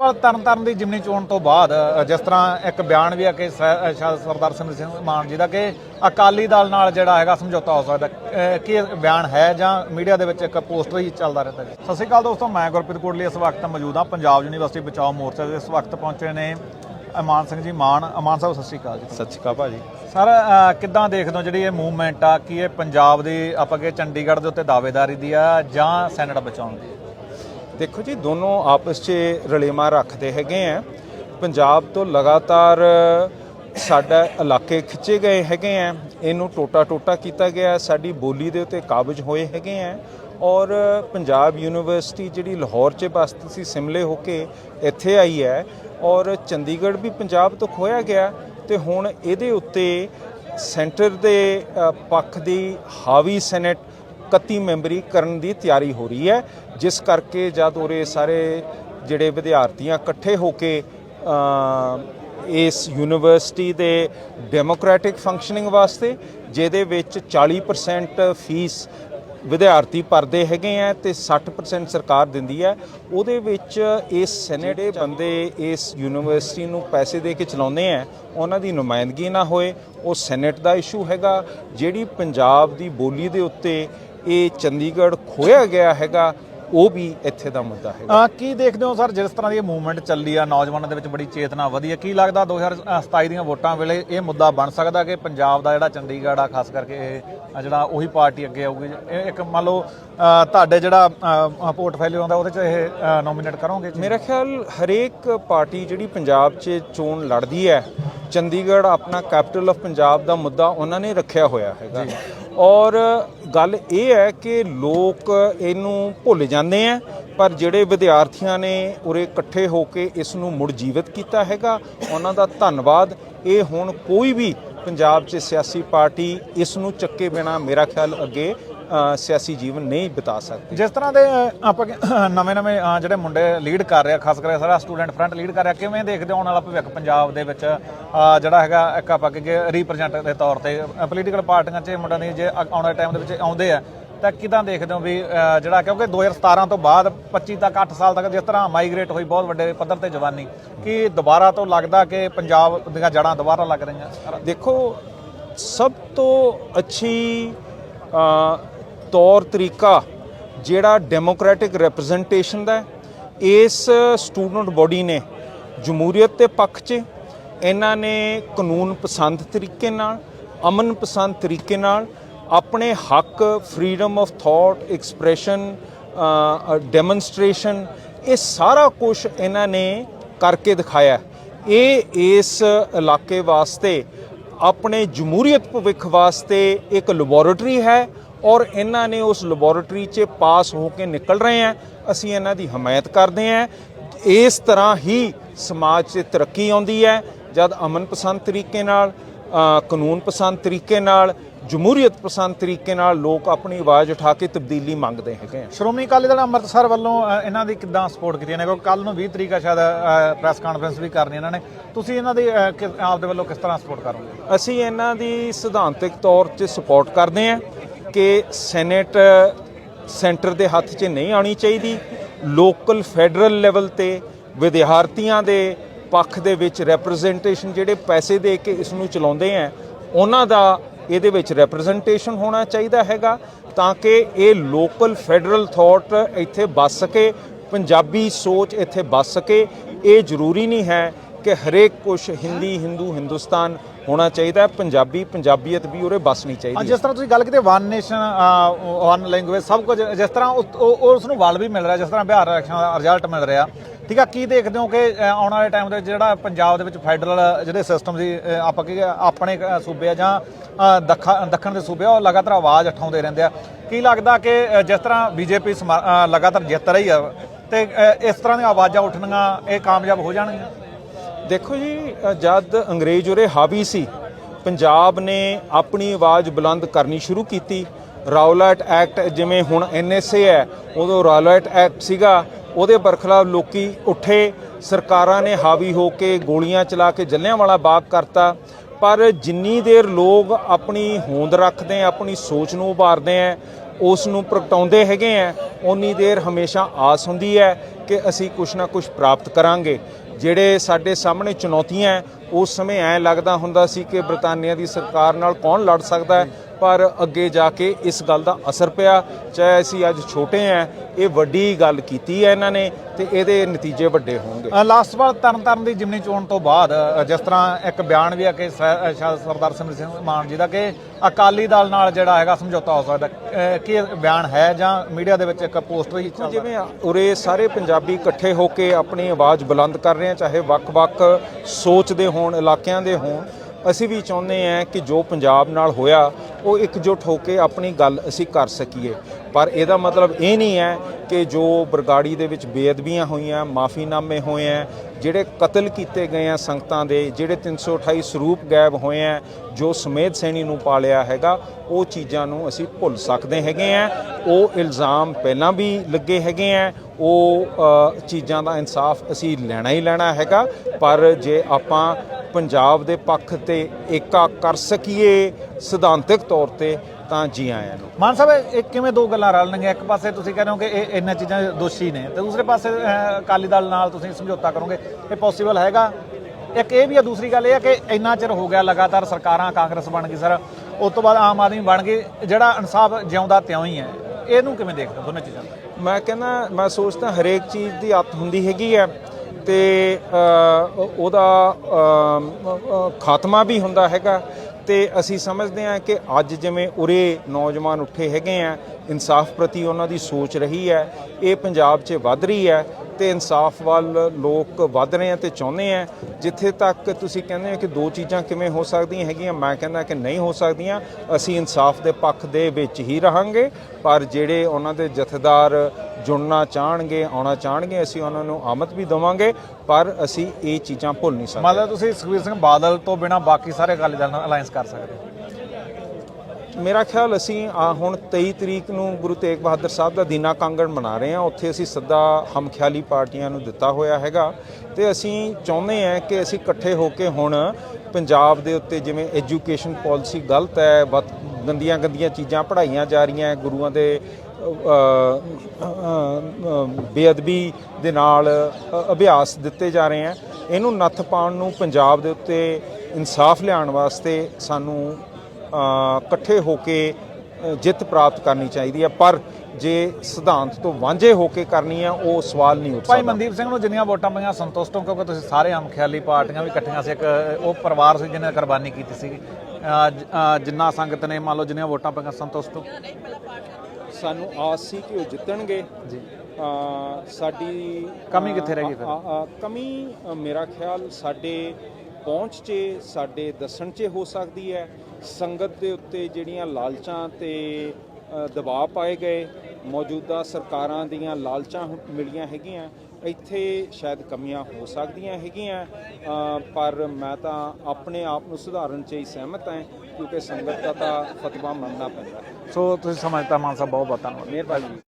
ਪਰ ਤਰਨਤਾਰਨ ਦੀ ਜਿਮਨੀ ਚੋਣ ਤੋਂ ਬਾਅਦ ਜਿਸ ਤਰ੍ਹਾਂ ਇੱਕ ਬਿਆਨ ਵੀ ਆ ਕਿ ਸ਼ਾਇਦ ਸਰਦਾਰ ਸਿਮਰਨ ਸਿੰਘ ਮਾਨ ਜੀ ਦਾ ਕਿ ਅਕਾਲੀ ਦਲ ਨਾਲ ਜਿਹੜਾ ਹੈਗਾ ਸਮਝੌਤਾ ਹੋ ਸਕਦਾ। ਕੀ ਬਿਆਨ ਹੈ ਜਾਂ ਮੀਡੀਆ ਦੇ ਵਿੱਚ ਇੱਕ ਪੋਸਟਰ ਹੀ ਚੱਲਦਾ ਰਹਿੰਦਾ ਜੀ? ਸਤਿ ਸ਼੍ਰੀ ਅਕਾਲ ਦੋਸਤੋ ਮੈਂ ਗੁਰਪ੍ਰੀਤ ਕੋਟਲੀ ਇਸ ਵਕਤ ਮੌਜੂਦ ਹਾਂ ਪੰਜਾਬ ਯੂਨੀਵਰਸਿਟੀ ਬਚਾਓ ਮੋਰਚਾ ਦੇ। ਇਸ ਵਕਤ ਪਹੁੰਚੇ ਨੇ ਅਮਾਨ ਸਿੰਘ ਜੀ ਮਾਨ। ਅਮਾਨ ਸਾਹਿਬ ਸਤਿ ਸ਼੍ਰੀ ਅਕਾਲ ਜੀ। ਸਤਿ ਸ਼੍ਰੀ ਅਕਾਲ ਭਾਜੀ। ਸਰ ਕਿੱਦਾਂ ਦੇਖਦੇ ਹੋ ਜਿਹੜੀ ਇਹ ਮੂਵਮੈਂਟ ਆ ਕਿ ਇਹ ਪੰਜਾਬ ਦੀ ਆਪਾਂ ਕਿ ਚੰਡੀਗੜ੍ਹ ਦੇ ਉੱਤੇ ਦਾਅਵੇਦਾਰੀ ਦੀ ਆ ਜਾਂ ਸੈਨੇਟ ਬਚਾਉਣ ਦੀ? ਦੇਖੋ ਜੀ, ਦੋਨੋਂ ਆਪਸ 'ਚ ਰਲੇਮਾ ਰੱਖਦੇ ਹੈਗੇ ਆ। ਪੰਜਾਬ ਤੋਂ ਲਗਾਤਾਰ ਸਾਡਾ ਇਲਾਕੇ ਖਿੱਚੇ ਗਏ ਹੈਗੇ ਆ। ਇਹਨੂੰ ਟੋਟਾ ਟੋਟਾ ਕੀਤਾ ਗਿਆ। ਸਾਡੀ ਬੋਲੀ ਦੇ ਉੱਤੇ ਕਾਬਜ ਹੋਏ ਹੈਗੇ ਆ। ਔਰ ਪੰਜਾਬ ਯੂਨੀਵਰਸਿਟੀ ਜਿਹੜੀ ਲਾਹੌਰ 'ਚ ਬਸਤੀ ਸੀ, ਸਿਮਲੇ ਹੋ ਕੇ ਇੱਥੇ ਆਈ ਹੈ। ਔਰ ਚੰਡੀਗੜ੍ਹ ਵੀ ਪੰਜਾਬ ਤੋਂ ਖੋਇਆ ਗਿਆ ਤੇ ਹੁਣ ਇਹਦੇ ਉੱਤੇ ਸੈਂਟਰ ਦੇ ਪੱਖ ਦੀ ਹਾਵੀ ਸੈਨੇਟ 31 ਮੈਂਬਰੀ ਕਰਨ ਦੀ ਤਿਆਰੀ ਹੋ ਰਹੀ ਹੈ, ਜਿਸ ਕਰਕੇ ਜਦ ਉਰੇ ਸਾਰੇ ਜਿਹੜੇ ਵਿਦਿਆਰਥੀਆਂ ਇਕੱਠੇ ਹੋ ਕੇ ਇਸ ਯੂਨੀਵਰਸਿਟੀ ਦੇ ਡੈਮੋਕ੍ਰੈਟਿਕ ਫੰਕਸ਼ਨਿੰਗ ਵਾਸਤੇ, ਜਿਹਦੇ ਵਿੱਚ 40% ਫੀਸ ਵਿਦਿਆਰਥੀ ਭਰਦੇ ਹੈਗੇ ਆ ਤੇ 60% ਸਰਕਾਰ ਦਿੰਦੀ ਹੈ, ਉਹਦੇ ਵਿੱਚ ਇਸ ਸੈਨੇਟ ਬੰਦੇ ਇਸ ਯੂਨੀਵਰਸਿਟੀ ਨੂੰ ਪੈਸੇ ਦੇ ਕੇ ਚਲਾਉਂਦੇ ਆ, ਉਹਨਾਂ ਦੀ ਨੁਮਾਇੰਦਗੀ ਨਾ ਹੋਏ, ਉਹ ਸੈਨੇਟ ਦਾ ਇਸ਼ੂ ਹੈਗਾ, ਜਿਹੜੀ ਪੰਜਾਬ ਦੀ ਬੋਲੀ ਦੇ ਉੱਤੇ ਇਹ ਚੰਡੀਗੜ੍ਹ ਖੋਇਆ ਗਿਆ ਹੈਗਾ ਉਹ ਵੀ ਇੱਥੇ ਦਾ ਮੁੱਦਾ ਹੈਗਾ। ਆ ਕੀ ਦੇਖਦੇ ਹੋ ਸਰ ਜਿਸ ਤਰ੍ਹਾਂ ਦੀ ਇਹ ਮੂਵਮੈਂਟ ਚੱਲੀ ਆ ਨੌਜਵਾਨਾਂ ਦੇ ਵਿੱਚ ਬੜੀ ਚੇਤਨਾ ਵਧੀ ਹੈ ਕੀ ਲੱਗਦਾ 2027 ਦੀਆਂ ਵੋਟਾਂ ਵੇਲੇ ਇਹ ਮੁੱਦਾ ਬਣ ਸਕਦਾ ਕਿ ਪੰਜਾਬ ਦਾ ਜਿਹੜਾ ਚੰਡੀਗੜ੍ਹ ਆ ਖਾਸ ਕਰਕੇ ਇਹ ਜਿਹੜਾ ਉਹੀ ਪਾਰਟੀ ਅੱਗੇ ਆਊਗੀ? ਇੱਕ ਮੰਨ ਲਓ ਤੁਹਾਡੇ ਜਿਹੜਾ ਪੋਰਟਫੋਲੀਓ ਆਉਂਦਾ ਉਹਦੇ ਚ ਇਹ ਨੋਮੀਨੇਟ ਕਰੋਗੇ ਮੇਰਾ ਖਿਆਲ ਹਰੇਕ ਪਾਰਟੀ ਜਿਹੜੀ ਪੰਜਾਬ 'ਚ ਚੋਣ ਲੜਦੀ ਹੈ ਚੰਡੀਗੜ੍ਹ ਆਪਣਾ ਕੈਪੀਟਲ ਆਫ ਪੰਜਾਬ ਦਾ ਮੁੱਦਾ ਉਹਨਾਂ ਨੇ ਰੱਖਿਆ ਹੋਇਆ ਹੈਗਾ। ਔਰ ਗੱਲ ਇਹ ਹੈ ਕਿ ਲੋਕ ਇਹਨੂੰ ਭੁੱਲ ਜਾਂਦੇ ਆ, ਪਰ ਜਿਹੜੇ ਵਿਦਿਆਰਥੀਆਂ ਨੇ ਉਰੇ ਇਕੱਠੇ ਹੋ ਕੇ ਇਸ ਨੂੰ ਮੁੜ ਜੀਵਿਤ ਕੀਤਾ ਹੈਗਾ, ਉਹਨਾਂ ਦਾ ਧੰਨਵਾਦ। ਇਹ ਹੁਣ ਕੋਈ ਵੀ ਪੰਜਾਬ 'ਚ ਸਿਆਸੀ ਪਾਰਟੀ ਇਸ ਨੂੰ ਚੱਕੇ ਬਿਨਾ ਮੇਰਾ ਖਿਆਲ ਅੱਗੇ ਸਿਆਸੀ ਜੀਵਨ ਨਹੀਂ ਬਿਤਾ ਸਕਦੀ। ਜਿਸ ਤਰ੍ਹਾਂ ਦੇ ਆਪਾਂ ਨਵੇਂ ਨਵੇਂ ਜਿਹੜੇ ਮੁੰਡੇ ਲੀਡ ਕਰ ਰਿਹਾ ਖਾਸ ਕਰਕੇ ਸਾਰਾ ਸਟੂਡੈਂਟ ਫਰੰਟ ਲੀਡ ਕਰ ਰਿਹਾ ਕਿਵੇਂ ਦੇਖਦੇ ਹੋ ਆਉਣ ਵਾਲਾ ਭਵਿੱਖ ਪੰਜਾਬ ਦੇ ਵਿੱਚ? ਜਿਹੜਾ ਹੈਗਾ ਇੱਕ ਆਪਾਂ ਕਿ ਰੀਪ੍ਰੈਜ਼ੈਂਟ ਦੇ ਤੌਰ ਤੇ ਪੋਲੀਟੀਕਲ ਪਾਰਟੀਆਂ 'ਚ ਮੁੰਡਿਆਂ ਦੀ ਜੇ ਆਉਣ ਵਾਲੇ ਟਾਈਮ ਦੇ ਵਿੱਚ ਆਉਂਦੇ ਆ ਤਾਂ ਕਿਦਾਂ ਦੇਖਦੇ ਹੋ ਵੀ ਜਿਹੜਾ ਕਿਉਂਕਿ 2017 ਤੋਂ ਬਾਅਦ 25 ਤੱਕ 8 ਸਾਲ ਤੱਕ ਜਿਸ ਤਰ੍ਹਾਂ ਮਾਈਗ੍ਰੇਟ ਹੋਈ ਬਹੁਤ ਵੱਡੇ ਪੱਧਰ ਤੇ ਜਵਾਨੀ ਕੀ ਦੁਬਾਰਾ ਤੋਂ ਲੱਗਦਾ ਕਿ ਪੰਜਾਬ ਦੀਆਂ ਜੜਾਂ ਦੁਬਾਰਾ ਲੱਗ ਰਹੀਆਂ? ਦੇਖੋ ਸਭ ਤੋਂ ਅੱਛੀ ਤੌਰ ਤਰੀਕਾ ਜਿਹੜਾ ਡੈਮੋਕ੍ਰੈਟਿਕ ਰਿਪਰੈਜ਼ੈਂਟੇਸ਼ਨ ਦਾ ਇਸ ਸਟੂਡੈਂਟ ਬੋਡੀ ਨੇ ਜਮਹੂਰੀਅਤ ਦੇ ਪੱਖ 'ਚ ਇਹਨਾਂ ਨੇ ਕਾਨੂੰਨ ਪਸੰਦ ਤਰੀਕੇ ਨਾਲ, ਅਮਨ ਪਸੰਦ ਤਰੀਕੇ ਨਾਲ ਆਪਣੇ ਹੱਕ freedom of thought expression demonstration ਇਹ ਸਾਰਾ ਕੁਝ ਇਹਨਾਂ ਨੇ ਕਰਕੇ ਦਿਖਾਇਆ ਇਹ ਇਸ ਇਲਾਕੇ ਵਾਸਤੇ, ਆਪਣੇ ਜਮਹੂਰੀਅਤ ਭਵਿੱਖ ਵਾਸਤੇ ਇੱਕ ਲੈਬੋਰੇਟਰੀ ਹੈ। ਔਰ ਇਹਨਾਂ ਨੇ ਉਸ ਲੈਬੋਰੇਟਰੀ 'ਚ ਪਾਸ ਹੋ ਕੇ ਨਿਕਲ ਰਹੇ ਆ। ਅਸੀਂ ਇਹਨਾਂ ਦੀ ਹਮਾਇਤ ਕਰਦੇ ਆ। ਇਸ ਤਰ੍ਹਾਂ ਹੀ ਸਮਾਜ 'ਚ ਤਰੱਕੀ ਆਉਂਦੀ ਹੈ। ਜਦ ਅਮਨ ਪਸੰਦ ਤਰੀਕੇ ਨਾਲ ਕਾਨੂੰਨ ਪਸੰਦ ਤਰੀਕੇ ਨਾਲ ਜਮਹੂਰੀਅਤ ਪਸੰਦ ਤਰੀਕੇ ਨਾਲ ਲੋਕ ਆਪਣੀ ਆਵਾਜ਼ ਉਠਾ ਕੇ ਤਬਦੀਲੀ ਮੰਗਦੇ ਹੈਗੇ ਆ। ਸ਼੍ਰੋਮਣੀ ਅਕਾਲੀ ਦਲ ਅੰਮ੍ਰਿਤਸਰ ਵੱਲੋਂ ਇਹਨਾਂ ਦੀ ਕਿੱਦਾਂ ਸਪੋਰਟ ਕੀਤੀ ਨੇ? ਕਿਉਂਕਿ ਕੱਲ ਨੂੰ 20 ਤਰੀਕ ਆ ਸ਼ਾਇਦ ਪ੍ਰੈਸ ਕਾਨਫਰੰਸ ਵੀ ਕਰਨੀ ਇਹਨਾਂ ਨੇ। ਤੁਸੀਂ ਇਹਨਾਂ ਦੀ ਅ, ਕਿ- ਆਪਦੇ ਵੱਲੋਂ ਕਿਸ ਤਰ੍ਹਾਂ ਸਪੋਰਟ ਕਰੋਗੇ? ਅਸੀਂ ਇਹਨਾਂ ਦੀ ਸਿਧਾਂਤਕ ਤੌਰ ਤੇ ਸਪੋਰਟ ਕਰਦੇ ਹਾਂ ਕਿ ਸੈਨੇਟ ਸੈਂਟਰ ਦੇ ਹੱਥ 'ਚ ਨਹੀਂ ਆਉਣੀ ਚਾਹੀਦੀ। ਲੋਕਲ, ਫੈਡਰਲ ਲੈਵਲ ਤੇ ਵਿਦਿਆਰਥੀਆਂ ਦੇ ਪੱਖ ਦੇ ਵਿੱਚ ਰਿਪਰੈਜ਼ੈਂਟੇਸ਼ਨ ਜਿਹੜੇ ਪੈਸੇ ਦੇ ਕੇ ਇਸ ਨੂੰ ਚਲਾਉਂਦੇ ਆ ਉਹਨਾਂ ਦਾ ਇਹਦੇ ਵਿੱਚ ਰਿਪਰੈਜ਼ੈਂਟੇਸ਼ਨ ਹੋਣਾ ਚਾਹੀਦਾ ਹੈਗਾ ਤਾਂ ਕਿ ਇਹ ਲੋਕਲ ਫੈਡਰਲ ਥਾਟ ਇੱਥੇ ਬਸ ਸਕੇ, ਪੰਜਾਬੀ ਸੋਚ ਇੱਥੇ ਬਸ ਸਕੇ। ਇਹ ਜ਼ਰੂਰੀ ਨਹੀਂ ਹੈ ਕਿ ਹਰੇਕ ਕੁਝ ਹਿੰਦੀ ਹਿੰਦੂ ਹਿੰਦੁਸਤਾਨ ਹੋਣਾ ਚਾਹੀਦਾ ਹੈ। ਪੰਜਾਬੀ ਪੰਜਾਬੀਅਤ ਵੀ ਉਰੇ ਬਸਣੀ ਅੱਜ ਚਾਹੀਦੀ। ਜਿਸ ਤਰ੍ਹਾਂ ਤੁਸੀਂ ਗੱਲ ਕੀਤੀ ਵਨ ਨੇਸ਼ਨ ਵਨ ਲੈਂਗੁਏਜ ਸਭ ਕੁਝ ਜਿਸ ਤਰ੍ਹਾਂ ਉਸ- ਉਹ- ਉਸ ਨੂੰ ਵੱਲ ਵੀ ਮਿਲ ਰਿਹਾ ਜਿਸ ਤਰ੍ਹਾਂ ਬਿਹਾਰ ਇਲੈਕਸ਼ਨ ਦਾ ਰਿਜ਼ਲਟ ਮਿਲ ਰਿਹਾ। ਠੀਕ ਆ ਕੀ ਦੇਖਦੇ ਹੋ ਕਿ ਆਉਣ ਵਾਲੇ ਟਾਈਮ ਦੇ ਜਿਹੜਾ ਪੰਜਾਬ ਦੇ ਵਿੱਚ ਫੈਡਰਲ ਜਿਹੜੇ ਸਿਸਟਮ ਦੀ ਆਪਾਂ ਕੀ ਆਪਣੇ ਸੂਬੇ ਆ ਜਾਂ ਅ, ਦੱਖਣ ਦੇ ਸੂਬੇ ਆ ਉਹ ਲਗਾਤਾਰ ਆਵਾਜ਼ ਉਠਾਉਂਦੇ ਰਹਿੰਦੇ ਆ। ਕੀ ਲੱਗਦਾ ਕਿ ਜਿਸ ਤਰ੍ਹਾਂ ਬੀਜੇਪੀ ਲਗਾਤਾਰ ਜਿੱਤ ਰਹੀ ਆ ਤੇ ਇਸ ਤਰ੍ਹਾਂ ਦੀਆਂ ਆਵਾਜ਼ਾਂ ਉੱਠਣੀਆਂ ਇਹ ਕਾਮਯਾਬ ਹੋ ਜਾਣਗੀਆਂ? ਦੇਖੋ ਜੀ ਜਦ ਅੰਗਰੇਜ਼ ਉਰੇ ਹਾਵੀ ਸੀ, ਪੰਜਾਬ ਨੇ ਆਪਣੀ ਆਵਾਜ਼ ਬੁਲੰਦ ਕਰਨੀ ਸ਼ੁਰੂ ਕੀਤੀ। ਰਾਉਲਟ ਐਕਟ ਜਿਵੇਂ ਹੁਣ ਐਨਐਸਏ ਹੈ, ਉਦੋਂ ਰਾਉਲਟ ਐਕਟ ਸੀਗਾ, ਉਹਦੇ ਬਰਖਲਾਫ ਲੋਕੀ ਉੱਠੇ, ਸਰਕਾਰਾਂ ਨੇ ਹਾਵੀ ਹੋ ਕੇ ਗੋਲੀਆਂ ਚਲਾ ਕੇ ਜੱਲਿਆਂਵਾਲਾ ਬਾਗ ਕਰਤਾ। ਪਰ ਜਿੰਨੀ ਦੇਰ ਲੋਕ ਆਪਣੀ ਹੋਂਦ ਰੱਖਦੇ ਆ, ਆਪਣੀ ਸੋਚ ਨੂੰ ਉਭਾਰਦੇ ਆ ਉਸ ਨੂੰ ਪ੍ਰਗਟਾਉਂਦੇ ਹੈਗੇ ਆ ਉਨੀ ਦੇਰ ਹਮੇਸ਼ਾ ਆਸ ਹੁੰਦੀ ਹੈ ਕਿ ਅਸੀਂ ਕੁਝ ਨਾ ਕੁਝ ਪ੍ਰਾਪਤ ਕਰਾਂਗੇ। ਜਿਹੜੇ ਸਾਡੇ ਸਾਹਮਣੇ ਚੁਣੌਤੀਆਂ ਉਸ ਸਮੇਂ ਐ ਲੱਗਦਾ ਹੁੰਦਾ ਸੀ ਕਿ ਬ੍ਰਿਟਾਨੀਆ ਦੀ ਸਰਕਾਰ ਨਾਲ ਕੌਣ ਲੜ ਸਕਦਾ ਹੈ? ਪਰ ਅੱਗੇ ਜਾ ਕੇ ਇਸ ਗੱਲ ਦਾ ਅਸਰ ਪਿਆ। ਚਾਹੇ ਅਸੀਂ ਅੱਜ ਛੋਟੇ ਆ ਇਹ ਵੱਡੀ ਗੱਲ ਕੀਤੀ ਹੈ ਇਹਨਾਂ ਨੇ ਤੇ ਇਹਦੇ ਨਤੀਜੇ ਵੱਡੇ ਹੋਣਗੇ। ਲਾਸਟ ਵਾਰ ਤਰਨਤਾਰਨ ਦੀ ਜਿਮਨੀ ਚੋਣ ਤੋਂ ਬਾਅਦ ਜਿਸ ਤਰ੍ਹਾਂ ਇੱਕ ਬਿਆਨ ਵੀ ਆ ਕਿ ਸਰਦਾਰ ਸਿਮਰਨ ਸਿੰਘ ਮਾਨ ਜੀ ਦਾ ਕਿ ਅਕਾਲੀ ਦਲ ਨਾਲ ਜਿਹੜਾ ਹੈਗਾ ਸਮਝੌਤਾ ਹੋ ਸਕਦਾ। ਕੀ ਬਿਆਨ ਹੈ ਜਾਂ ਮੀਡੀਆ ਦੇ ਵਿੱਚ ਇੱਕ ਪੋਸਟਰ ਹੀ ਚੱਲਦਾ ਜਿਵੇਂ ਉਰੇ ਸਾਰੇ ਪੰਜਾਬੀ ਇਕੱਠੇ ਹੋ ਕੇ ਆਪਣੀ ਆਵਾਜ਼ ਬੁਲੰਦ ਕਰ ਰਹੇ ਆ ਚਾਹੇ ਵੱਖ-ਵੱਖ ਸੋਚ ਦੇ ਹੋਣ ਇਲਾਕਿਆਂ ਦੇ ਹੋਣ। ਅਸੀਂ ਵੀ ਚਾਹੁੰਦੇ ਹਾਂ ਕਿ ਜੋ ਪੰਜਾਬ ਨਾਲ ਹੋਇਆ, ਉਹ ਇਕਜੁੱਟ ਹੋ ਕੇ ਆਪਣੀ ਗੱਲ ਅਸੀਂ ਕਰ ਸਕੀਏ। ਪਰ ਇਹਦਾ ਮਤਲਬ ਇਹ ਨਹੀਂ ਹੈ ਕਿ ਜੋ ਬਰਗਾੜੀ ਦੇ ਵਿੱਚ ਬੇਅਦਬੀਆਂ ਹੋਈਆਂ, ਮਾਫੀਨਾਮੇ ਹੋਏ ਆ ਜਿਹੜੇ ਕਤਲ ਕੀਤੇ ਗਏ ਆ ਸੰਗਤਾਂ ਦੇ, ਜਿਹੜੇ 328 ਸਰੂਪ ਗਾਇਬ ਹੋਏ ਆ ਜੋ ਸਮੇਧ ਸੈਣੀ ਨੂੰ ਪਾਲਿਆ ਹੈਗਾ, ਉਹ ਚੀਜ਼ਾਂ ਨੂੰ ਅਸੀਂ ਭੁੱਲ ਸਕਦੇ ਹੈਗੇ ਆ ਉਹ ਇਲਜ਼ਾਮ ਪਹਿਲਾਂ ਵੀ ਲੱਗੇ ਹੈਗੇ ਆ ਉਹ ਚੀਜ਼ਾਂ ਦਾ ਇਨਸਾਫ ਅਸੀਂ ਲੈਣਾ ਹੀ ਲੈਣਾ ਹੈਗਾ। ਪਰ ਜੇ ਆਪਾਂ ਪੰਜਾਬ ਦੇ ਪੱਖ ਤੇ ਏਕਾ ਕਰ ਸਕੀਏ ਸਿਧਾਂਤਕ ਤੌਰ ਤੇ ਤਾਂ ਜੀ ਆਇਆਂ ਨੂੰ। ਮਾਨ ਸਾਹਿਬ ਇਹ- ਕਿਵੇਂ ਦੋ ਗੱਲਾਂ ਰਲਣਗੀਆਂ ਇੱਕ ਪਾਸੇ ਤੁਸੀਂ ਕਹਿੰਦੇ ਹੋ ਕਿ ਇਹ ਇਹਨਾਂ ਚੀਜ਼ਾਂ ਦੋਸ਼ੀ ਨੇ ਤੇ ਦੂਸਰੇ ਪਾਸੇ ਅਕਾਲੀ ਦਲ ਨਾਲ ਤੁਸੀਂ ਸਮਝੌਤਾ ਕਰੋਗੇ ਇਹ ਪੋਸੀਬਲ ਹੈਗਾ। ਇੱਕ ਇਹ ਵੀ ਆ ਦੂਸਰੀ ਗੱਲ ਇਹ ਆ ਕਿ ਇੰਨਾ ਚਿਰ ਹੋ ਗਿਆ ਲਗਾਤਾਰ ਸਰਕਾਰਾਂ ਕਾਂਗਰਸ ਬਣ ਗਈ ਸਰ। ਉਸ ਤੋਂ ਬਾਅਦ ਆਮ ਆਦਮੀ ਬਣ ਗਈ ਜਿਹੜਾ ਇਨਸਾਫ ਜਿਉਂਦਾ ਤਿਉਂ ਹੀ ਹੈ। ਇਹਨੂੰ ਕਿਵੇਂ ਦੇਖਦੇ ਹੋ ਦੋਨੇ ਚੀਜ਼ਾਂ? ਮੈਂ ਕਹਿੰਦਾ ਮੈਂ ਸੋਚਦਾ ਹਰੇਕ ਚੀਜ਼ ਦੀ ਅੱਤ ਹੁੰਦੀ ਹੈਗੀ ਹੈ। ਤੇ ਉਹਦਾ ਖਾਤਮਾ ਵੀ ਹੁੰਦਾ ਹੈਗਾ। ਤੇ ਅਸੀਂ ਸਮਝਦੇ ਹਾਂ ਕਿ ਅੱਜ ਜਿਵੇਂ ਉਰੇ ਨੌਜਵਾਨ ਉੱਠੇ ਹੈਗੇ ਆ, ਇਨਸਾਫ ਪ੍ਰਤੀ ਉਹਨਾਂ ਦੀ ਸੋਚ ਰਹੀ ਹੈ, ਇਹ ਪੰਜਾਬ 'ਚ ਵੱਧ ਰਹੀ ਹੈ ਤੇ ਇਨਸਾਫ ਵੱਲ ਲੋਕ ਵੱਧ ਰਹੇ ਆ ਤੇ ਚਾਹੁੰਦੇ ਆ, ਜਿੱਥੇ ਤੱਕ ਤੁਸੀਂ ਕਹਿੰਦੇ ਹੋ ਕਿ ਦੋ ਚੀਜ਼ਾਂ ਕਿਵੇਂ ਹੋ ਸਕਦੀਆਂ ਹੈਗੀਆਂ, ਮੈਂ ਕਹਿੰਦਾ ਕਿ ਨਹੀਂ ਹੋ ਸਕਦੀਆਂ, ਅਸੀਂ ਇਨਸਾਫ ਦੇ ਪੱਖ ਦੇ ਵਿੱਚ ਹੀ ਰਹਾਂਗੇ, ਪਰ ਜਿਹੜੇ ਉਹਨਾਂ ਦੇ ਜਥੇਦਾਰ ਜੁੜਨਾ ਚਾਹਣਗੇ, ਆਉਣਾ ਚਾਹਣਗੇ, ਅਸੀਂ ਉਹਨਾਂ ਨੂੰ ਆਮਦ ਵੀ ਦੇਵਾਂਗੇ, ਪਰ ਅਸੀਂ ਇਹ ਚੀਜ਼ਾਂ ਭੁੱਲ ਨਹੀਂ ਸਕਦੇ। ਮਤਲਬ ਤੁਸੀਂ ਸੁਖਬੀਰ ਸਿੰਘ ਬਾਦਲ ਤੋਂ ਬਿਨਾ ਬਾਕੀ ਸਾਰੇ ਅਕਾਲੀ ਦਲ ਨਾਲ ਅਲਾਈਅੰਸ ਕਰ ਸਕਦੇ ਹੋ। ਮੇਰਾ ਖਿਆਲ ਅਸੀਂ, ਆ ਹੁਣ 23 ਤਰੀਕ ਨੂੰ ਗੁਰੂ ਤੇਗ ਬਹਾਦਰ ਸਾਹਿਬ ਦਾ ਦੀਨਾ ਕਾਂਗੜ ਮਨਾ ਰਹੇ ਹਾਂ। ਉੱਥੇ ਅਸੀਂ ਸੱਦਾ ਹਮਖਿਆਲੀ ਪਾਰਟੀਆਂ ਨੂੰ ਦਿੱਤਾ ਹੋਇਆ ਹੈਗਾ। ਤੇ ਅਸੀਂ ਚਾਹੁੰਦੇ ਹਾਂ ਕਿ ਅਸੀਂ ਇਕੱਠੇ ਹੋ ਕੇ ਹੁਣ ਪੰਜਾਬ ਦੇ ਉੱਤੇ ਜਿਵੇਂ ਐਜੂਕੇਸ਼ਨ ਪਾਲਿਸੀ ਗਲਤ ਹੈ ਬਹੁਤ ਗੰਦੀਆਂ ਗੰਦੀਆਂ ਚੀਜ਼ਾਂ ਪੜ੍ਹਾਈਆਂ ਜਾ ਰਹੀਆਂ ਗੁਰੂਆਂ ਦੇ ਬੇਅਦਬੀ ਦੇ ਨਾਲ ਅਭਿਆਸ ਦਿੱਤੇ ਜਾ ਰਹੇ ਹੈ। ਇਹਨੂੰ ਨੱਥ ਪਾਉਣ ਨੂੰ ਪੰਜਾਬ ਦੇ ਉੱਤੇ ਇਨਸਾਫ ਲਿਆਉਣ ਵਾਸਤੇ ਸਾਨੂੰ ਇਕੱਠੇ ਹੋ ਕੇ ਜਿੱਤ ਪ੍ਰਾਪਤ ਕਰਨੀ ਚਾਹੀਦੀ ਹੈ ਪਰ ਜੇ ਸਿਧਾਂਤ ਤੋਂ ਵਾਂਝੇ ਹੋ ਕੇ ਕਰਨੀ ਹੈ ਉਹ ਸਵਾਲ ਨਹੀਂ ਉੱਠ ਭਾਈ ਮਨਦੀਪ ਸਿੰਘ ਨੂੰ ਜਿੰਨੀਆਂ ਵੋਟਾਂ ਪਈਆਂ ਸੰਤੁਸ਼ਟ ਹੋ ਕਿਉਂਕਿ ਤੁਸੀਂ ਸਾਰੇ ਆਮ ਖਿਆਲੀ ਪਾਰਟੀਆਂ ਵੀ ਇਕੱਠੀਆਂ ਸੀ। ਇੱਕ ਉਹ ਪਰਿਵਾਰ ਸੀ ਜਿਹਨੇ ਕੁਰਬਾਨੀ ਕੀਤੀ ਸੀ ਜਿੰਨਾ ਸੰਗਤ ਨੇ ਮੰਨ ਲਓ ਜਿੰਨੀਆਂ ਵੋਟਾਂ ਪਈਆਂ ਸੰਤੁਸ਼ਟ ਹੋ। ਸਾਨੂੰ ਆਸ ਸੀ ਕਿ ਉਹ ਜਿੱਤਣਗੇ। ਜੀ। ਸਾਡੀ ਕਮੀ ਕਿੱਥੇ ਰਹਿ ਗਈ ਫਿਰ? ਕਮੀ ਮੇਰਾ ਖਿਆਲ ਸਾਡੇ ਪਹੁੰਚ 'ਚ ਸਾਡੇ ਦੱਸਣ 'ਚ ਹੋ ਸਕਦੀ ਹੈ। ਸੰਗਤ ਦੇ ਉੱਤੇ ਜਿਹੜੀਆਂ ਲਾਲਚਾਂ ਤੇ ਦਬਾਅ ਪਾਏ ਗਏ ਮੌਜੂਦਾ ਸਰਕਾਰਾਂ ਦੀਆਂ ਲਾਲਚਾਂ ਮਿਲੀਆਂ ਹੈਗੀਆਂ ਇੱਥੇ ਸ਼ਾਇਦ ਕਮੀਆਂ ਹੋ ਸਕਦੀਆਂ ਹੈਗੀਆਂ ਪਰ ਮੈਂ ਤਾਂ ਆਪਣੇ ਆਪ ਨੂੰ ਸੁਧਾਰਨ 'ਚ ਹੀ ਸਹਿਮਤ ਹਾਂ ਕਿਉਂਕਿ ਸੰਗਤ ਦਾ ਤਾਂ ਫਤਵਾ ਮੰਨਣਾ ਪੈਂਦਾ ਸੋ ਤੁਸੀਂ ਸਮਝਤਾ ਮਾਨ ਸਾਹਿਬ ਬਹੁਤ ਬਹੁਤ ਧੰਨਵਾਦ। ਮਿਹਰਬਾਨੀ